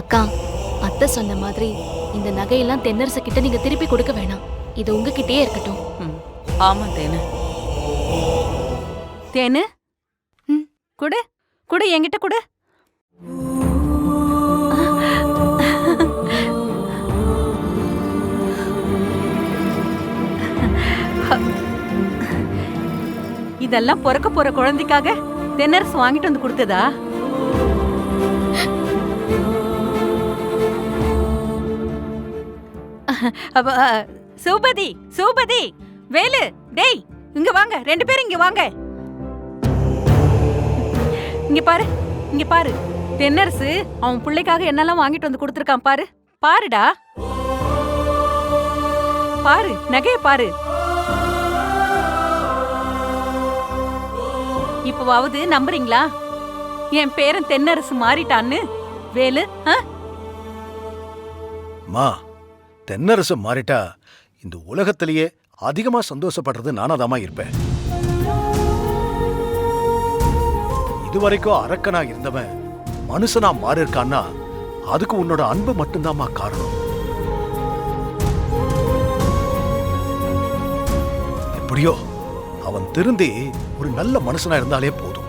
அக்கா அத்தை சொன்ன மாதிரி இந்த நகையெல்லாம் தென்னரசு கிட்ட நீங்க திருப்பி கொடுக்க வேணாம். இது உங்ககிட்டயே இருக்கட்டும். ம், ஆமா தேனு. தேனு? ம். குடு குடு என்கிட்ட குடு. இதெல்லாம் பிறக்க போற குழந்தைக்காக தென்னரசு வாங்கிட்டு வந்து கொடுத்ததா? சூபதி சூபதி வேலு டேய் இங்க வாங்க ரெண்டு பேரும் இங்க வாங்க. இங்க பாரு இங்க பாரு. தென்னரசு அவன் பிள்ளைக்காக என்னெல்லாம் வாங்கிட்டு வந்து கொடுத்துருக்கான் பாரு. பாருடா. பாரு நகைய பாரு. இப்பவாவது நம்புறீங்களா? என் பேரன் தென்னரசு மாறிட்டான்னு. வேலு ஆ? தென்னரசு மாறிட்டா இந்த உலகத்திலேயே அதிகமா சந்தோஷப்படுறது நானாதாமா இருப்பேன். இதுவரைக்கும் அரக்கனா இருந்தவன் மனுஷனா மாறி இருக்கான்னா அதுக்கு உன்னோட அன்பு மட்டும்தாம்மா காரணம். எப்படியோ அவன் திருந்தி ஒரு நல்ல மனுஷனா இருந்தாலே போதும்.